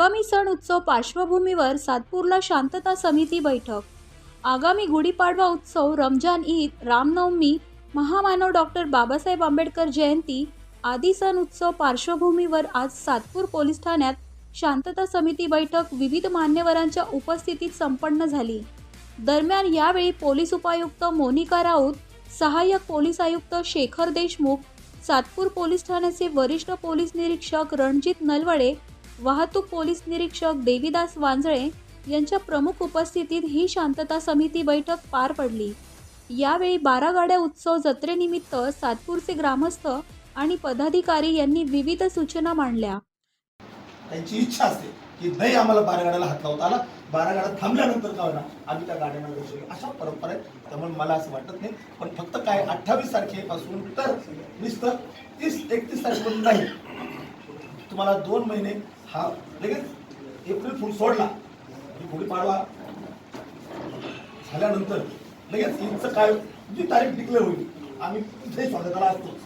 आगामी सण उत्सव पार्श्वभूमीवर सातपूरला शांतता समिती बैठक. आगामी गुढीपाडवा उत्सव रमजान ईद रामनवमी महामानव डॉक्टर बाबासाहेब आंबेडकर जयंती आदी सण उत्सव पार्श्वभूमीवर आज सातपूर पोलीस ठाण्यात शांतता समिती बैठक विविध मान्यवरांच्या उपस्थितीत संपन्न झाली. दरम्यान यावेळी पोलीस उपायुक्त मोनिका राऊत सहाय्यक पोलीस आयुक्त शेखर देशमुख सातपूर पोलीस ठाण्याचे वरिष्ठ पोलीस निरीक्षक रणजित नलवडे वाहतूक पोलीस निरीक्षक देवीदास वांजळे यांच्या प्रमुख उपस्थितीत ही शांतता समिती बैठक पार पडली. यावेळी बारा गाड्या उत्सव जत्रेनिमित्त सातपूरचे ग्रामस्थ आणि पदाधिकारी यांनी विविध सूचना मांडल्या. त्यांची इच्छा असते की नाही आम्हाला बारा गाड्याला हात लावता आला. बारा गाड्या थांबल्यानंतर का होणार आम्ही त्या गाड्यांना लक्ष अशा परंपरा आहेत. त्यामुळे मला असं वाटत नाही. पण फक्त काय अठ्ठावीस तारखेपासून तर वीस तर तीस एकतीस तारखेपर्यंत नाही. तुम्हाला दोन महिने हा लगेच एप्रिल फुल सोडला. की गुढीपाडवा झाल्यानंतर लगेच ईदचं काय जी तारीख डिक्लेअर होईल आम्ही कुठेही स्वागताला असतो.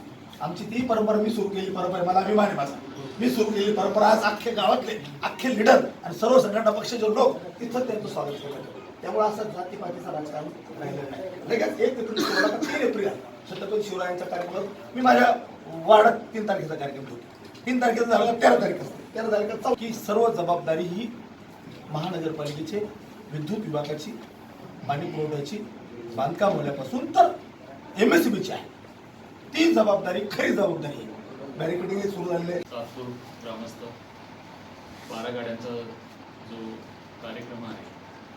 आमची ती परंपरा मी सुरू केली परंपरा मला अभिमान आहे माझा. मी सुरू केली परंपरा आज अख्खे गावातले अख्खे लिडर आणि सर्व संघटना पक्षाचे लोक तिथं त्यांचं स्वागत करतात त्यामुळे असं जातीपातीचं राजकारण राहिलं नाही. लगेच एक एप्रिल तीन एप्रिल छत्रपती शिवरायांचा कार्यक्रम मी माझ्या वार्डात तीन तारखेचा कार्यक्रम ठेवतो. तीन तारखेचा झाला का? तेरा तारीख असते तेरा तारखेचा की सर्व जबाबदारी ही महानगरपालिकेचे विद्युत विभागाची पाणी पुरवठ्याची बांधकाम होण्यापासून तर एम एस बीची आहे. ती जबाबदारी खरी जबाबदारी आहे बॅरिकेडिंग सुरू झालेले आहे. सातपूर ग्रामस्थ बारा गाड्यांचा जो कार्यक्रम आहे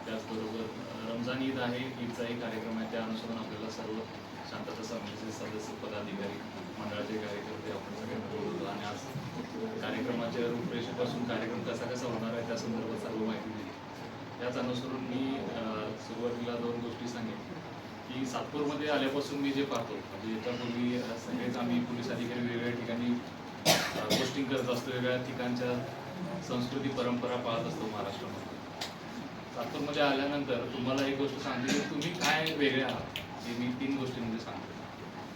त्याचबरोबर रमजान ईद आहे ईदचाही कार्यक्रम आहे त्या अनुसरून आपल्याला सर्व शांतता समितीचे सदस्य पदाधिकारी मंडळाचे कार्यकर्ते आपण सगळे बोलवतो आणि आज कार्यक्रमाच्या रूपरेषेपासून कार्यक्रम कसा कसा होणार आहे त्या संदर्भात सर्व माहिती दिली. त्याच अनुसरून मी सुरुवातीला दोन गोष्टी सांगेन की सातपूरमध्ये आल्यापासून मी जे पाहतो म्हणजे याच्यापूर्वी सगळेच आम्ही पोलीस अधिकारी वेगवेगळ्या ठिकाणी पोस्टिंग करत असतो वेगळ्या ठिकाणच्या संस्कृती परंपरा पाहत असतो महाराष्ट्रामध्ये. सातपूरमध्ये आल्यानंतर तुम्हाला एक गोष्ट सांगते की तुम्ही काय वेगळे आहात? हे मी तीन गोष्टींमध्ये सांगतो.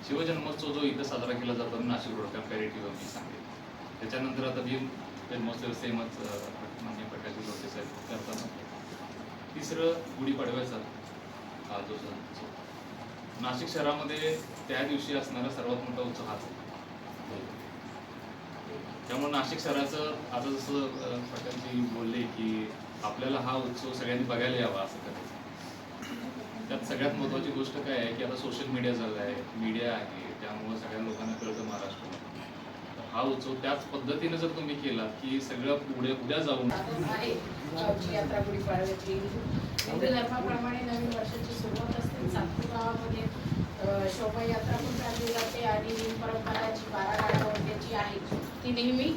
शिवजन्मोत्सव जो इथं साजरा केला जातो नाशिक रोड कॅम्पॅरेटिव्ह मी सांगेल त्याच्यानंतर आता भीम जन्मोत्सव सेमच मान्य प्रकाश लोटे साहेब करताना. तिसरं गुढीपाडव्याचा हा जो सण उत्सव. नाशिक शहरामध्ये त्या दिवशी असणारा सर्वात मोठा उत्सव हाच त्यामुळे नाशिक शहराचं आता जसं अ, बोलले की आपल्याला हा उत्सव सगळ्यांनी बघायला यावा असं करायचं त्यात सगळ्यात महत्त्वाची गोष्ट काय आहे की आता सोशल मीडिया झालं आहे मीडिया आहे त्यामुळं सगळ्या लोकांना कळतं महाराष्ट्रामध्ये हा उत्सव त्याच पद्धतीने जर तुम्ही केला की सगळं पुढे उद्या जाऊन आहे यात्रा धर्माप्रमाणे नवीन वर्षाची सुरुवात असते. सातपूर गावामध्ये शोभायात्रा पण काढली जाते आणि परंपरा जी बारा गाड्या आहे. ती नेहमी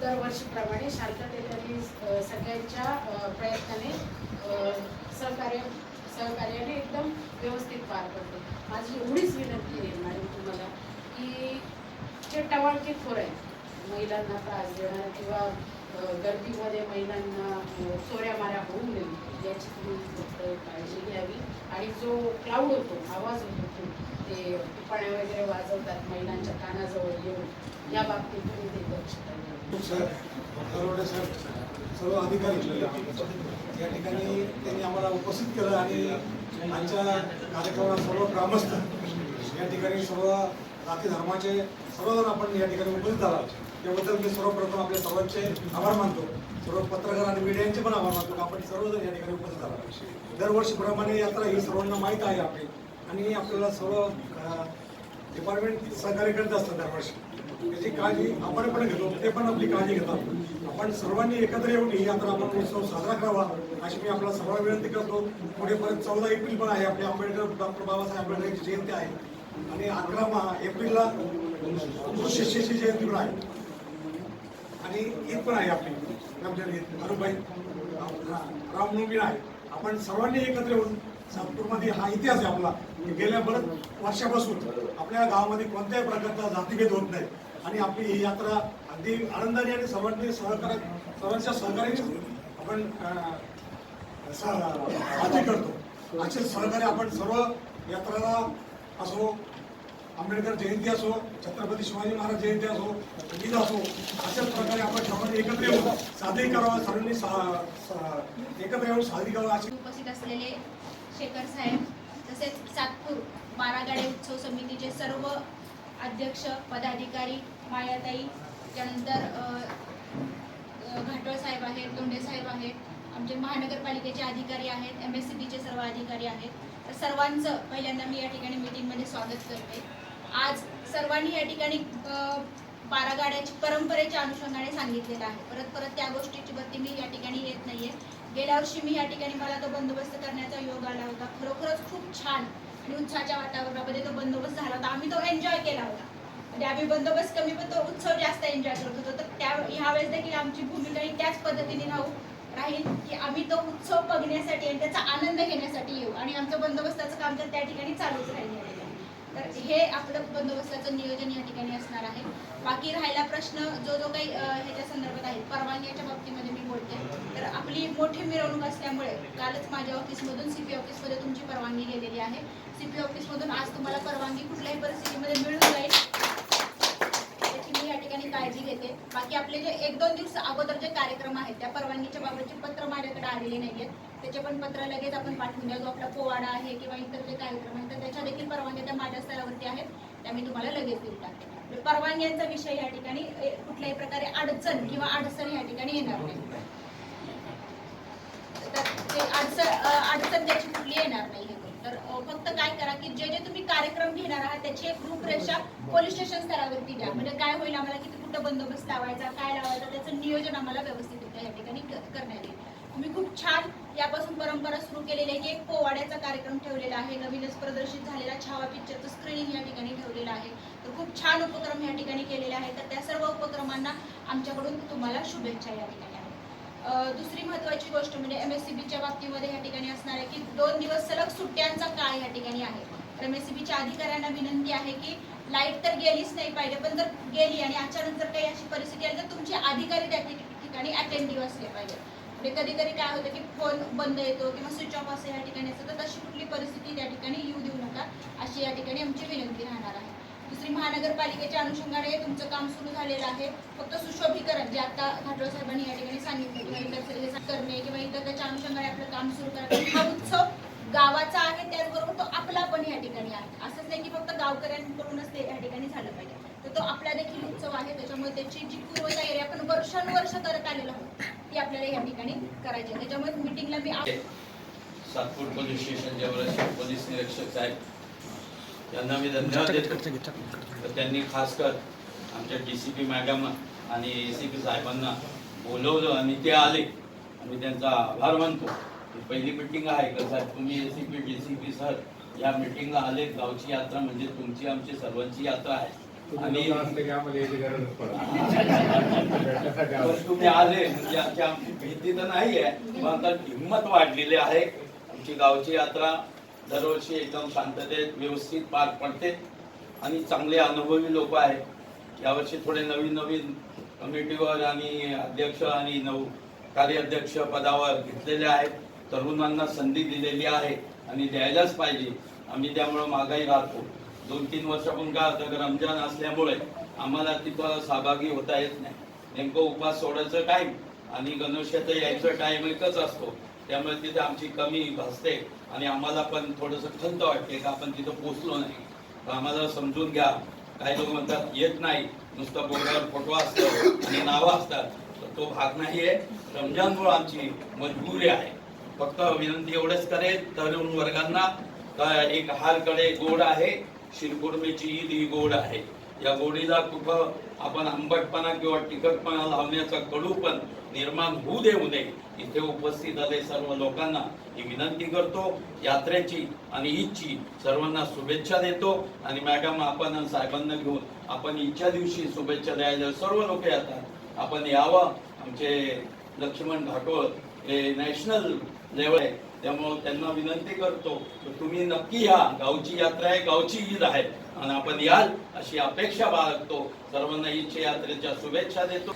दरवर्षीप्रमाणे शांततेत आणि सगळ्यांच्या प्रयत्नाने सहकार्य सहकार्याने एकदम व्यवस्थित पार पडते. माझी एवढीच विनंती आहे मॅडम तुम्हाला की जे टवाळकी खोर आहे महिलांना त्रास देणार किंवा गर्दीमध्ये महिलांना अ, चोऱ्या माऱ्या होऊ नये याची तुम्ही फक्त काळजी घ्यावी. आणि जो क्लाऊड होतो आवाज होतो ते पाण्या वगैरे वाजवतात महिलांच्या कानाजवळ येऊन या बाबतीत तुम्ही ते दक्षता सर सर्व अधिकारी या ठिकाणी त्यांनी आम्हाला उपस्थित केलं आणि आमच्या कार्यक्रमात सर्व ग्रामस्थ या ठिकाणी सर्व जाती धर्माचे सर्वजण आपण या ठिकाणी उपस्थित झाला त्याबद्दल मी सर्वप्रथम आपल्या सर्वांचे आभार मानतो. सर्व पत्रकार आणि मीडियांचे पण आभार मानतो आपण सर्वजण या ठिकाणी उपस्थित झाला दरवर्षीप्रमाणे यात्रा ही सर्वांना माहीत आहे आपली. आणि आपल्याला सर्व डिपार्टमेंट सहकार्य करत असतात दरवर्षी. त्याची काळजी आपण पण घेतो ते पण आपली काळजी घेतात. आपण सर्वांनी एकत्र येऊन ही यात्रा आपण उत्सव साजरा करावा अशी मी आपल्याला सर्वांना विनंती करतो. पुढे परत चौदा एप्रिल पण आहे आपले आंबेडकर डॉक्टर बाबासाहेब आंबेडकरांची जयंती आहे. आणि अकरा मा एप्रिलला शिष्याची जयंती पण आहे. आणि ईद पण आहे आपली रमजान ईद. अनुबाई रामनवमी आहे. आपण सर्वांनी एकत्र येऊन सातपूरमध्ये हा इतिहास आहे आपला गेल्या बरेच वर्षापासून आपल्या गावामध्ये कोणत्याही प्रकारचा जातीभेद होत नाही. आणि आपली ही यात्रा अगदी आनंदाने आणि सर्वांनी सहकार्य सर्वांच्या सहकार्याने आपण साजरी करतो. असे सहकार्य आपण सर्व यात्राला असो आंबेडकर जयंती असो छत्रपती शिवाजी महाराज जयंती असो ईद असो अशाच प्रकारे आपण सर्वांनी एकत्र येऊन साजरी करावा सर्वांनी एकत्र येऊन साजरी करावा अशी उपस्थित असलेले शेखर साहेब तसेच सातपूर बारागाडे उत्सव समितीचे सर्व अध्यक्ष पदाधिकारी मायाताई त्यानंतर घाटोळ साहेब आहेत दोंडे साहेब आहेत आमचे महानगरपालिकेचे अधिकारी आहेत एम एस सी बीचे सर्व अधिकारी आहेत. तर सर्वांचं पहिल्यांदा मी या ठिकाणी मीटिंगमध्ये स्वागत करते. आज सर्वांनी या ठिकाणी बारागाड्याची बारा गाड्याची परंपरेच्या अनुषंगाने सांगितलेलं आहे. परत परत त्या गोष्टीची बत्ती मी या ठिकाणी येत नाहीये. गेल्या वर्षी मी या ठिकाणी मला तो बंदोबस्त करण्याचा योग आला होता. खरोखरच खूप छान आणि उत्साहाच्या वातावरणामध्ये तो बंदोबस्त झाला होता. आम्ही तो एन्जॉय केला होता. म्हणजे आम्ही बंदोबस्त कमी पण तो उत्सव जास्त एन्जॉय करत होतो. तर त्या ह्यावेळेस देखील आमची भूमिका ही त्याच पद्धतीने राहू राहील की आम्ही तो उत्सव बघण्यासाठी आणि त्याचा आनंद घेण्यासाठी येऊ. आणि आमचं बंदोबस्ताचं काम तर त्या ठिकाणी चालूच राहील आहे. तर हे आपलं बंदोबस्ताचं नियोजन या ठिकाणी असणार आहे. बाकी राहिला प्रश्न जो जो काही ह्याच्या संदर्भात आहे परवानग्याच्या बाबतीमध्ये मी बोलते. तर आपली मोठी मिरवणूक असल्यामुळे कालच माझ्या ऑफिसमधून सी पी ऑफिसमध्ये तुमची परवानगी गेलेली आहे. सी पी ऑफिसमधून आज तुम्हाला परवानगी कुठल्याही परिस्थितीमध्ये मिळून जाईल त्याची मी या ठिकाणी काळजी घेते बाकी आपले जे एक दोन दिवस अगोदर जे कार्यक्रम आहेत त्या परवानगीच्या बाबतचे पत्र माझ्याकडे आलेले नाही आहेत त्याचे पण पत्र लगेच आपण पाठवून द्या जो आपला पोवाडा आहे किंवा इतर जे कार्यक्रम आहेत तर त्याच्या देखील परवानग्या त्या माझ्या स्तरावरती आहेत. त्या मी तुम्हाला लगेच देऊ टाकते. म्हणजे परवानग्यांचा विषय या ठिकाणी कुठल्याही प्रकारे अडचण किंवा अडचण या ठिकाणी येणार नाही. अडचण अडचण त्याची कुठली येणार नाही काय करा की जे जे तुम्ही कार्यक्रम घेणार आहात त्याची एक रूपरेषा पोलीस स्टेशन स्तरावरती द्या. म्हणजे काय होईल आम्हाला किती कुठं बंदोबस्त लावायचा काय लावायचा त्याचं नियोजन आम्हाला व्यवस्थितरित्या या ठिकाणी करण्यात येईल. तुम्ही खूप छान यापासून परंपरा सुरू केलेली आहे. की एक पोवाड्याचा कार्यक्रम ठेवलेला आहे. नवीनच प्रदर्शित झालेला छावा पिक्चरचं स्क्रीनिंग या ठिकाणी ठेवलेलं आहे. तर खूप छान उपक्रम या ठिकाणी केलेले आहेत. तर त्या सर्व उपक्रमांना आमच्याकडून तुम्हाला शुभेच्छा या ठिकाणी. दुसरी महत्त्वाची गोष्ट म्हणजे एम एस सी बीच्या बाबतीमध्ये या ठिकाणी असणार आहे की दोन दिवस सलग सुट्ट्यांचा काळ या ठिकाणी आहे. तर एम एस सी बीच्या अधिकाऱ्यांना विनंती आहे की लाइट तर गेलीच नाही पाहिजे पण जर गेली आणि अचानक जर काही अशी परिस्थिती आली तर तुमचे अधिकारी त्या ठिकाणी अटेंटिव्ह असले पाहिजे. म्हणजे कधी कधी काय होतं की फोन बंद येतो किंवा स्विच ऑफ असं या ठिकाणी असतं तर तशी कुठली परिस्थिती त्या ठिकाणी येऊ देऊ नका अशी या ठिकाणी आमची विनंती राहणार आहे. दुसरी महानगरपालिकेच्या अनुषंगाने तुमचं काम सुरू झालेलं आहे. फक्त सुशोभीकरण जे आता घाटोळ साहेबांनी या ठिकाणी सांगितलं किंवा करणे किंवा इतर त्याच्या अनुषंगाने आपलं काम सुरू करणे हा उत्सव गावाचा आहे त्याचबरोबर तो आपला पण या ठिकाणी आहे. असंच नाही की फक्त गावकऱ्यांकडूनच ते या ठिकाणी झालं पाहिजे. तर तो आपला देखील उत्सव आहे त्याच्यामुळे त्याची जी पूर्वतयारी आपण वर्षानुवर्ष करत आलेलो आहोत ती आपल्याला या ठिकाणी करायची आहे. त्याच्यामुळे मिटिंगला मी सातपूर पोलीस स्टेशन जवळ पोलीस निरीक्षक साहेब यांना मी धन्यवाद देतो. तर त्यांनी खास कर आमच्या डी सी पी मॅडम आणि ए सी पी साहेबांना बोलवलं आणि ते आले. आम्ही त्यांचा आभार मानतो. ही पहिली मिटिंग आहे. का साहेब तुम्ही A C P D C P sir या मिटिंगला आले. गावची यात्रा म्हणजे तुमची आमची सर्वांची यात्रा आहे. आणि तुम्ही आले. म्हणजे आमची आमची भीती तर नाही आहे पण आता हिंमत वाढलेली आहे. आमची गावची यात्रा दरवर्षी एकदम शांततेत व्यवस्थित पार पडते आणि चांगले अनुभवी लोक आहेत. यावर्षी थोडे नवीन नवीन कमिटीवर आणि अध्यक्ष आणि नऊ कार्याध्यक्ष पदावर घेतलेले आहेत. तरुणांना संधी दिलेली आहे आणि द्यायलाच पाहिजे. आम्ही त्यामुळं मागाई राहतो. दोन तीन वर्षापून काय तर रमजान असल्यामुळे आम्हाला तिथं सहभागी होता येत नाही. नेमकं उपास सोडायचं टाईम आणि गणेशाचं यायचं टाईम एकच असतो. त्यामुळे तिथे आमची कमी भासते आणि आम्हाला पण थोडंसं खंत वाटते का आपण तिथं पोचलो नाही. तर आम्हाला समजून घ्या. काही लोक म्हणतात येत नाही. नुसतं बोर्डावर फोटो असतो आणि नावं असतात. तर तो भाग नाही आहे. रमजानमुळे आमची मजबुरी आहे. फक्त विनंती एवढंच करेल तरुण वर्गांना का एक हारकडे गोड आहे. शिरकुर्मीची ईद ही गोड आहे. या गोडीला कुठं आपण आंबटपणा किंवा तिखटपणा लावण्याचा कडूपण निर्माण होऊ देऊ नये. इथे उपस्थित आले सर्व लोकांना ही विनंती करतो यात्रेची आणि ईदची सर्वांना शुभेच्छा देतो आणि मॅडम आपण साहेबांना घेऊन आपण ईदच्या दिवशी शुभेच्छा द्यायला सर्व लोक येतात. आपण यावं. आमचे लक्ष्मण घाटोळ हे नॅशनल लेवल आहे. त्यामुळं त्यांना विनंती करतो तुम्ही नक्की या. गावची यात्रा आहे गावची ईद आहे. आणि आपण याल अशी अपेक्षा बाळगतो. सर्वांना इच्छा यात्रेच्या शुभेच्छा देतो.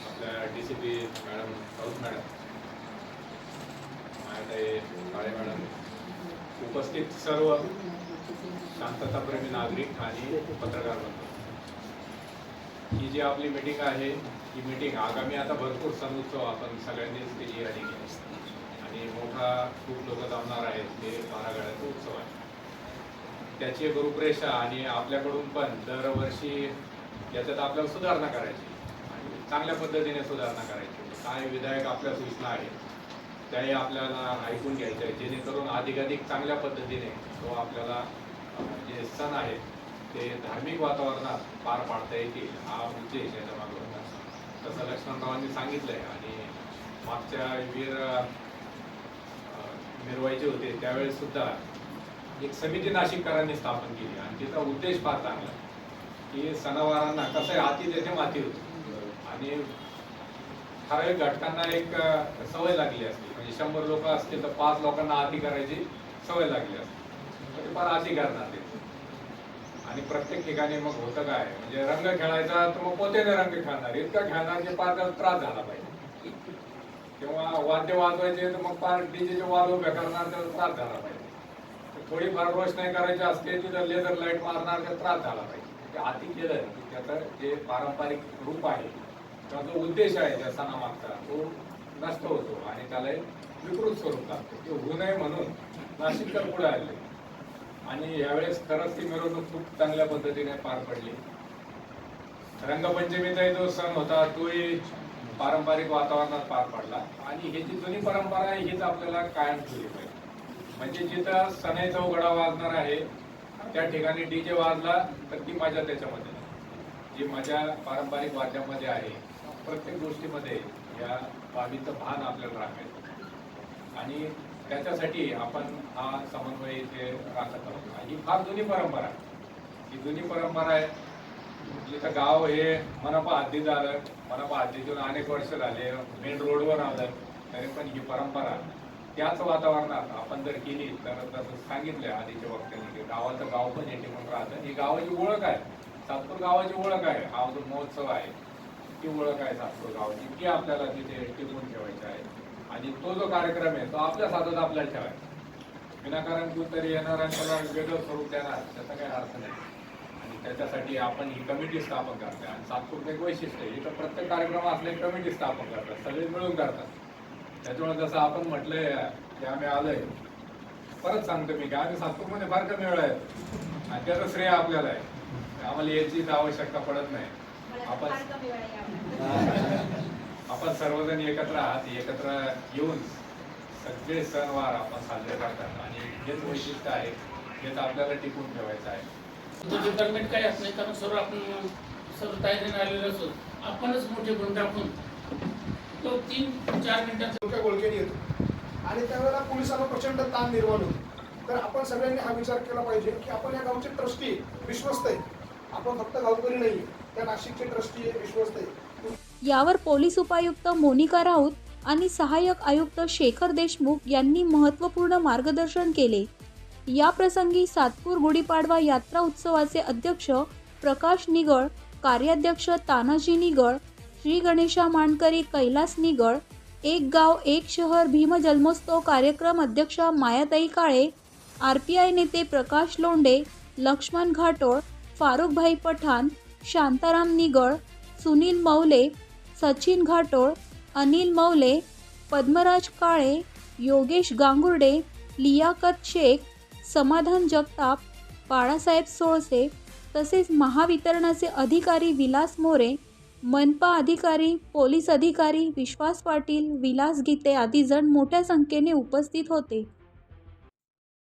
D C P madam Raut madam Kale madam उपस्थित सर्व शांतताप्रेमी नागरिक आणि पत्रकार ही जी आपली मीटिंग आहे ही मीटिंग आगामी आता भरपूर सण उत्सव आपण सगळ्यांनीच त्याची केली आणि मोठा खूप लोक जमणार आहेत ते बारागड्याचा उत्सव आहे. त्याची रूपरेषा आणि आपल्याकडून पण दरवर्षी याच्यात आपल्याला सुधारणा करायची. आणि चांगल्या पद्धतीने सुधारणा करायची. काय विधायक आपल्या सूचना आहेत त्याही आपल्याला ऐकून घ्यायच्या आहेत. जेणेकरून अधिकाधिक चांगल्या पद्धतीने तो आपल्याला जे सण आहेत ते धार्मिक वातावरणात पार पाडता येतील हा उद्देश याच्या मागे होता. तसं लक्ष्मणरावांनी आहे आणि मागच्या वीर मिरवायचे होते त्यावेळेस सुद्धा एक समिती नाशिककरांनी स्थापन केली. आणि तिचा उद्देश फार चांगला की सणावारांना कसं आहे हाती तेथे माती होती. आणि ठराविक घटकांना एक सवय लागली असते. म्हणजे शंभर लोक असतील तर पाच लोकांना आधी करायची सवय लागली असते. तर ते फार आधी करणार ते आणि प्रत्येक ठिकाणी मग होतं काय म्हणजे रंग खेळायचा तर मग पोतेने रंग खेळणार. इतका खेळणार की पार त्याला त्रास झाला पाहिजे. किंवा वाद्य वाजवायचे तर मग पार डीजेचे वाद उभे करणार त्याला त्रास झाला पाहिजे. थोडीफार रोषणाई करायची असते तिथं लेझर लाइट मारणार तर त्रास झाला पाहिजे. ते आधी केलं की त्याचं जे पारंपरिक रूप आहे किंवा जो उद्देश आहे त्या सणामागचा तो नष्ट होतो आणि त्याला एक विकृत स्वरूप लागतो. ते होऊ नये म्हणून नाशिककर पुढे आले. आणि यावेळेस खरंच ती मिरवणूक खूप चांगल्या पद्धतीने पार पडली. रंगपंचमीचाही जो सण होता तोही पारंपरिक वातावरणात पार पडला. आणि ही जी जुनी परंपरा आहे हीच आपल्याला कायम ठेवली पाहिजे. म्हणजे जिथं सणाईचा उघडा वाजणार आहे त्या ठिकाणी डीजे वाजला तर ती मजा त्याच्यामध्ये. जी मजा पारंपरिक वाद्यामध्ये आहे प्रत्येक गोष्टीमध्ये या बाबीचं भान आपल्याला राखायचं आणि त्याच्यासाठी आपण हा समन्वय इथे राखत आहोत. आणि ही फार जुनी परंपरा आहे. ही जुनी परंपरा आहे. जिथं गाव हे मनपा हद्दीत आलं मनपा हद्दीतून अनेक वर्ष झाले मेन रोडवर आलं तरी पण ही परंपरा त्याच वातावरणात आपण जर केली तर तसं सांगितलं आधीच्या वक्त्यांनी की गावाचं गाव पण येते म्हणून राहतं. ही गावाची ओळख आहे. सातपूर गावाची ओळख आहे. हा जो महोत्सव आहे ती ओळख आहे सातपूर गावाची ती आपल्याला तिथे टिकून ठेवायची आहे. आणि तो जो कार्यक्रम आहे तो आपल्या साधत आपल्याला ठेवायचा विनाकारण कुठतरी येणार आणि त्याला वेगळं स्वरूप देणार त्याचा काही अर्थ नाही. आणि त्याच्यासाठी आपण ही कमिटी स्थापन करते आणि सातपूरचं एक वैशिष्ट्य आहे इथं प्रत्येक कार्यक्रम असले कमिटी स्थापन करतात. सगळे मिळून करतात. त्याच्यामुळे जसं आपण म्हटलंय की आम्ही आलोय परत सांगतो मी की आम्ही सातपूरमध्ये फार कमी वेळ आहे आणि त्याचं श्रेय आपल्याला आहे. आम्हाला याचीच आवश्यकता पडत नाही. आपण. आपण सर्वजण एकत्र आहात एकत्र येऊन सगळे सणवार आपण साजरे करतात. आणि हेच वैशिष्ट्य आहे हेच आपल्याला टिकून ठेवायचं आहे. डिपार्टमेंट काही असं नाही कारण सर्व आपण सर्व तयारीने आलेलो असतो आपणच मोठे गुण टाकून तो तीन चार डोक्या गोळक्याने येतो. आणि त्यावेळेला पोलिसांना प्रचंड ताण निर्माण होतो. तर आपण सगळ्यांनी हा विचार केला पाहिजे की आपण या गावचे ट्रस्टी विश्वस्त आहे. आपण फक्त गावकरी नाही त्या नाशिकचे ट्रस्टी आहे विश्वस्त आहे. यावर पोलीस उपायुक्त मोनिका राऊत आणि सहाय्यक आयुक्त शेखर देशमुख यांनी महत्त्वपूर्ण मार्गदर्शन केले. या प्रसंगी सातपूर गुढीपाडवा यात्रा उत्सवाचे अध्यक्ष प्रकाश निगळ कार्याध्यक्ष तानाजी निगळ श्री गणेशा मानकरी कैलास निगळ एक गाव एक शहर भीम जन्मोत्सव कार्यक्रम अध्यक्षा Mayatai Kale R P I नेते प्रकाश लोंडे लक्ष्मण घाटोळ फारुखभाई पठाण शांताराम निगळ सुनील मौले सचिन घाटोळ अनिल मौले पद्मराज काळे योगेश गांगुर्डे लियाकत शेख समाधान जगताप बाळासाहेब सोळसे तसेच महावितरणाचे अधिकारी विलास मोरे मनपा अधिकारी पोलीस अधिकारी विश्वास पाटील विलास गीते आदी जण मोठ्या संख्येने उपस्थित होते.